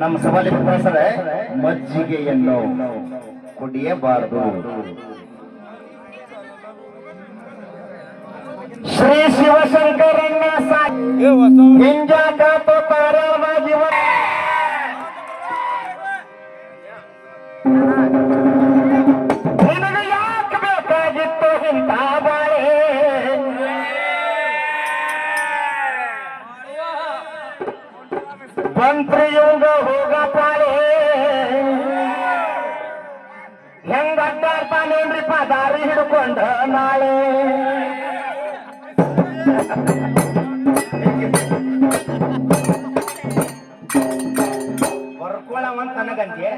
ನಮ್ಮ ಸವಾಲಿ ಪ್ರೊಫೆಸರ್ ಮಜ್ಜಿಗೆಯನ್ನು ಕುಡಿಯಬಾರದು. ಶ್ರೀ ಶಿವಶಂಕರಣ್ಣ ಮಂತ್ರಿಯುಂಗ ಹೋಗ ಪಾಳೆ ಹೆಂಗ ಅಡ್ಡಾಡ್ತಾನೇನ್ರಿಪ್ಪ ದಾರಿ ಹಿಡ್ಕೊಂಡ ನಾಳೆ. ಬರ್ಕೊಳ್ಳವಂತ ನನಗಂತೆ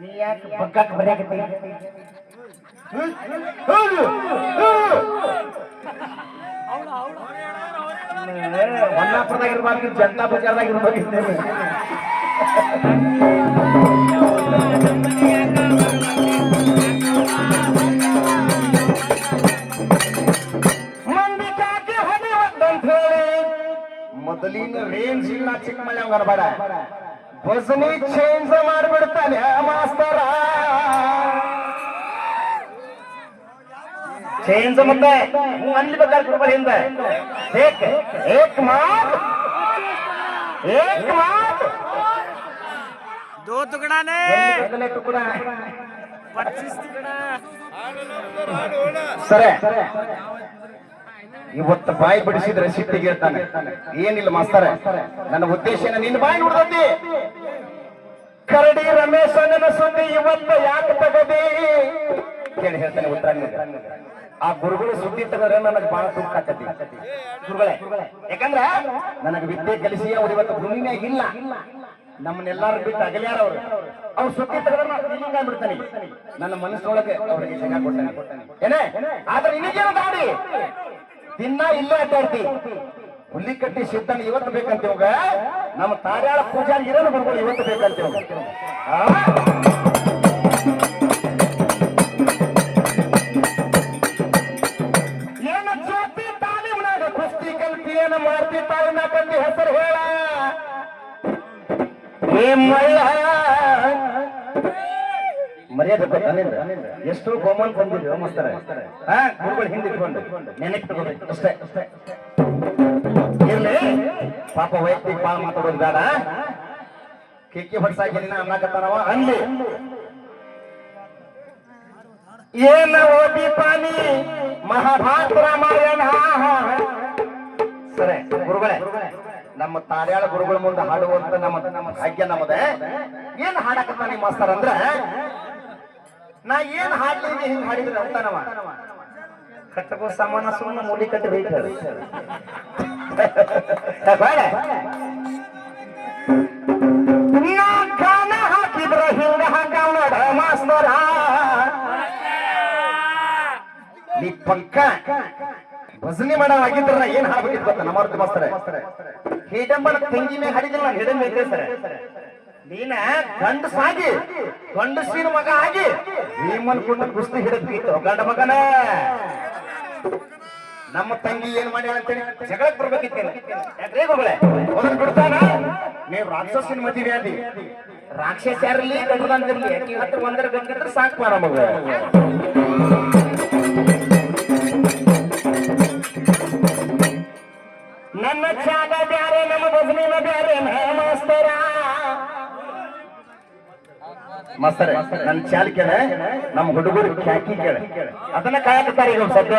ನೀ ಯಾಕೆ ಬಗ್ಗಕ್ಕೆ ಬರ್ಯಾಕತ್ತಿ? ಹೊನ್ನಾಪುರದಾಗ ಇರ್ಬಾರ್ದು ಜನತಾ ಬಜಾರ್ದಾಗ ಇರ್ಬೇಕು ಮಂದಿ ಕಾಕಿ ಹೊಡಿವತ್ತಂತ ಹೇಳಿ. ಮೊದಲಿನ ರೇಂಜ್ ಇಲ್ಲ ಚಿಕ್ಕ ಮಳೆ ಬರಬೇಡ ಭಜನಿ ಚೇಂಜ್ ಮಾಡಿಬಿಡ್ತಾನೆ ಮಾಸ್ತರ. ಚೇಂಜ್ ಮತ್ತೆ ಹ್ಞೂ ಅನ್ಲಿ ಬೇಕಾದ್ರೆ ಕೊಡ್ಬೇಡಿ ಹಿಂದೆ ಏಕ್ ಏಕ್ ಮಾತ್ ಏಕ್ ಮಾತ್ दो टुकड़ा ने ಮೊದಲನೇ ಟುಕುಡ पच्चीस टुकड़ा ಸರಿ ಇವತ್ತು ಬಾಯಿ ಬಿಡಿಸಿದ್ರೆ ಸಿಟ್ಟಿಗೆ ಇರ್ತಾನೆ ಏನಿಲ್ಲ ಮಾಸ್ತರ ನನ್ನ ಉದ್ದೇಶ ಏನು? ನಿನ್ನ ಬಾಯಿ ನೋಡ್ದತಿ ಕರಡಿ ರಮೇಶ್ ನನ್ನ ಸುದ್ದಿ ಇವತ್ತು ಯಾಕೆ ತಗದಿ ಕೇಳಿ ಹೇಳ್ತಾನೆ ಉತ್ತರ ನಿನಗೆ. ಆ ಗುರುಗಳು ಸುದ್ದಿ ತಗೋದ್ರೆ ನನಗೆ ಬಹಳ ದುಃಖ ಆಕತಿ. ಗುರುಗಳೇ, ಯಾಕಂದ್ರ ನನಗೆ ವಿದ್ಯೆ ಕಲಿಸಿ ಅವ್ರು ಇವತ್ತು ಭೂಮಿನೇ ಇಲ್ಲ. ನಮ್ಮನ್ನೆಲ್ಲಾರು ಬಿಟ್ಟು ಅಗಲ್ಯಾರ ಅವ್ರು. ಅವ್ರು ಸುದ್ದಿ ತಗೋದ್ರೆ ನಾನು ನನ್ನ ಮನಸ್ಸೊಳಗೆ ಅವ್ರಿಗೆ ಜನ ಕೊಡ್ತಾನೆ. ಏನೇ? ಆದ್ರೆ ನಿನಗೇನು ದಾಡಿ ದಿನ ಇಲ್ಲ ಅಡ್ಡಾಡ್ತಿ. ಹುಲ್ಲಿ ಕಟ್ಟಿ ಸಿದ್ಧನ ಇವತ್ತು ಬೇಕಂತ ಇವಾಗ. ನಮ್ಮ ತಾರ್ಯಾಳ ಪೂಜಾರಿ ಇರೋನು ಗುರುಗಳು ಇವತ್ತು ಬೇಕಂತ ಎಷ್ಟು ಗೋಮನ್ ಬಂದಿದ್ವಿ ಮಸ್ತಾರೆ. ಹಾ, ಗುರುಗಳು ಹಿಂದೆ ಇಟ್ಕೊಂಡು. ನೆನಪಿಟ್ಕೋಬೇಕು ಅಷ್ಟೇ ಅಷ್ಟೇ. ಇರ್ಲಿ. ಪಾಪ ವೈಯಕ್ತಿಕ ಬಾಳ ಮಾತಾಡೋದು ಬೇಡ. ಕಿಕ್ಕಿ ಹೊಡ್ಸಾಗಿ ನಿನ್ನ ಅನ್ನಕತ್ತಾನವ ಅನ್ಲಿ ಏನ ಓದಿ ಪಾನಿ? ಮಹಾಭಾರತ ರಾಮಾಯಣ ಸರಿ, ಗುರುಗಳೇ, ನಮ್ಮ ತಾರ್ಯಾಳ ಗುರುಗಳ ಮುಂದೆ ಹಾಡುವಂತ ನಮ್ಮ ನಮ್ಮ ಭಾಗ್ಯ ನಮ್ಮದೇ. ಏನ್ ಹಾಡಕತ್ತಾನ ಮಾಸ್ತರ್ ಅಂದ್ರ? ನಾ ಏನ್ ಹಾಡ್ಲಿ ನೀ ಹಿಂಗ್ ಹಾಡಿದ್ರೆ ಅಂತಾನವ? ಕಟ್ಟಕೋ ಸಾಮಾನ ಸುಮ್ಮನೆ ಮೂಲಿ ಕಟ್ಟಬೇಕು ಬೇಡ ನಾ ಗಾನ ಹಾಕಿದ್ರ ಹಿಂಗ ಹಾಕಾವ ನೋಡ ಮಾಸ್ತರ. ನೀ ಪಕ್ಕ ಭಜನೆ ಮಾಡವಾಗಿದ್ರ ಏನ್ ಹಾಡ್ಬೇಕಿತ್ತು ನಮ್ಮ ಮಾಸ್ತರ? ಹಿಡಂಬನ ತಂಗಿ ಮೇಲೆ ಹಾಡಿದಿಲ್ಲ ನಾನು ಹಿಡಂಬ ಸರ್. ನೀನ ಗಂಡಸಾಗಿ, ಗಂಡಸಿನ ಮಗ ಆಗಿ ಭೀಮನ್ ಕುಂಡ ಕುಸ್ತಿ ಹಿಡಿದ್ವಿ ಗಂಡ ಮಗನ. ನಮ್ಮ ತಂಗಿ ಏನ್ ಮಾಡ್ಯಾಳ ಅಂತೇಳಿ ಜಗಳಕ್ ಬರ್ಬೇಕಿತ್ತೇನೆ ಯಾಕ್ರೇ ಅದನ್ನ ಬಿಡ್ತಾನ? ನೀವು ರಾಕ್ಷಸಿನ ಮದುವೆ ಆದಿ. ರಾಕ್ಷಸ ಯಾರಲ್ಲಿ ಗಂಡದಂದಿರ್ಲಿ ಆಕಿ ಹತ್ರ ಒಂದರ ಗಂಡಿದ್ರೆ ಸಾಕು ಮಾರ ಮಗ ನನ್ನ ಚಾಗ ಬ್ಯಾರೆ, ನಮ್ಮ ಭಜನಿನ ಬ್ಯಾರೆ ಮಾಸ್ತರ ಮಾಸ್ತರ ನನ್ನ ಚಾಲ್ ಕೇಳ ನಮ್ಮ ಹುಡುಗರು ಖ್ಯಾಕಿ ಕೇಳ. ಅದನ್ನ ಕಾಯಕತ್ತಾರ ಈಗ ಸದ್ಯ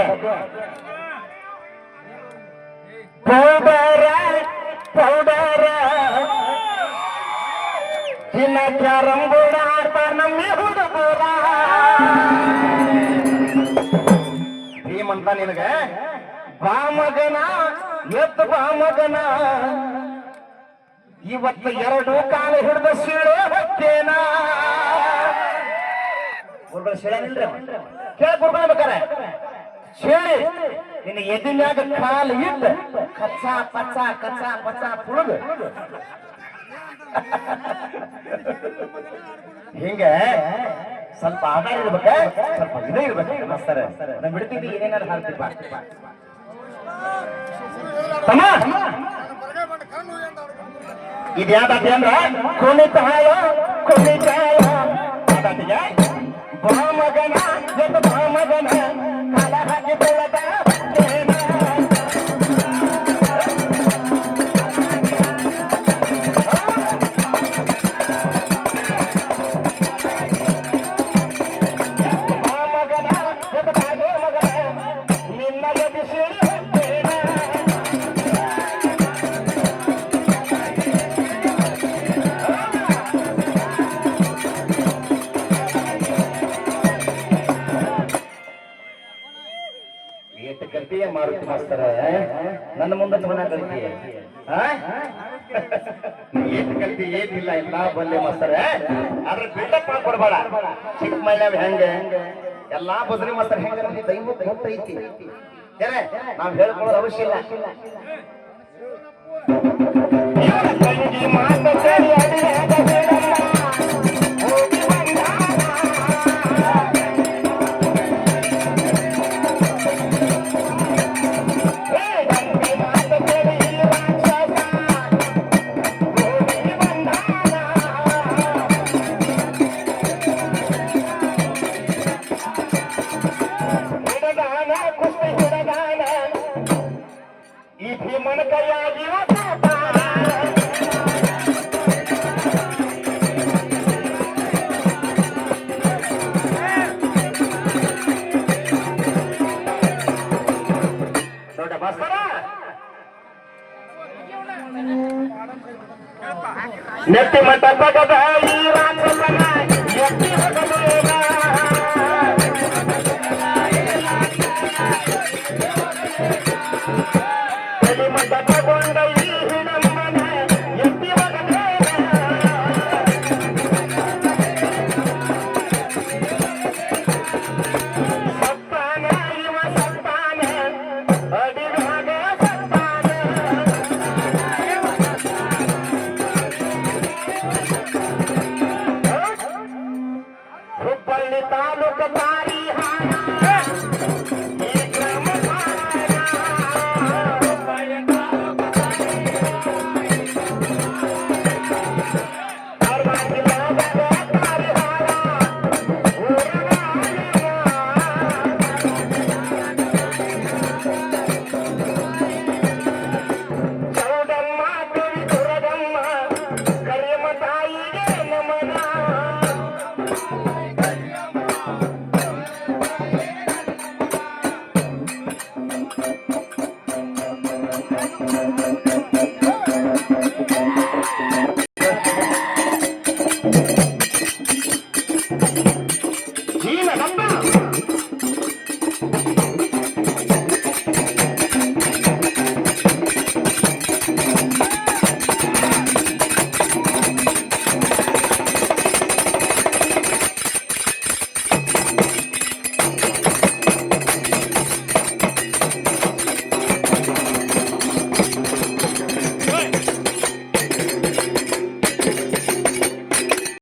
ಪೌಡರ ಪೌಡರ. ಇನ್ನ ಕ್ಯಾರಂಬೋರ್ಡ್ ಆಡ್ತಾರ ನಮ್ಮ ಹುಡುಗರ. ಭೀಮಂತ ನಿನಗ ಬಾ ಮಗನ ಎತ್ತ ಬಾ ಮಗನ ಇವತ್ತು ಎರಡು ಕಾಲು ಹಿಡಿದ ಸೀಳೆ ಹೊತ್ತೇನ? ಗುರುಗಳು ಸೀಳೆನಿಲ್ರಿ ಕೇಳ ಗುರುಗಳು ಬೇಕಾರೆ. ಸೀಳಿ, ನಿನ್ನ ಎದಿನ್ಯಾಗ ಕಾಲು ಇಟ್ಟು ಕಚ್ಚ, ಪಚ್ಚ ಕಚ್ಚ, ಪಚ್ಚ ಪುಳುದು ಹಿಂಗ ಸ್ವಲ್ಪ ಆಧಾರ ಇರ್ಬೇಕ? ಸ್ವಲ್ಪ ಇದೇ ಇರ್ಬೇಕು? ಮಸ್ತರ ನಾ ಬಿಡ್ತಿದ್ದಿ ಏನೇನಾರು ಹಾಕ್ತಿಪ್ಪ. ತಮ್ಮ ಇದ್ಯಾವ್ದಾತಿ ಅಂದ್ರ ಕುಣಿತಾಯ ಕುಣಿತಾಯ ಅದಾತಿಗೆ ಕಲ್ತಿಯ ಮಾರುತಿ ಮಾಸ್ತರ ನನ್ನ ಮುಂದೆ ಮನ ಕಲ್ತಿಯ ಏನ್ ಕಲಿತಿ ಏನಿಲ್ಲ, ಎಲ್ಲ ಬಲ್ಲೆ ಮಾಸ್ತರ. ಅದ್ರ ಬಿಲ್ಡಪ್ ಮಾಡ್ಕೊಡ್ಬೇಡ ಚಿಕ್ಕ ಮೈಲಾವ್ ಹೆಂಗೆ? ಎಲ್ಲಾ ಬದ್ರಿ ಮಾಸ್ತರ ಹೆಂಗ? ದೈವ ಐತಿ. ಏನೇ ನಾವ್ ಹೇಳ್ಕೊಳ್ಳೋದು ಅವಶ್ಯ ಇಲ್ಲ. ಈ ಭೀಮನ ಕೈಯಾಗಿ ದೊಡ್ಡ ಬಸ್ತರ ನೆತ್ತಿ ಮಟ್ಟ ತಗದ ಈ ರಾಕ್ಷಸನ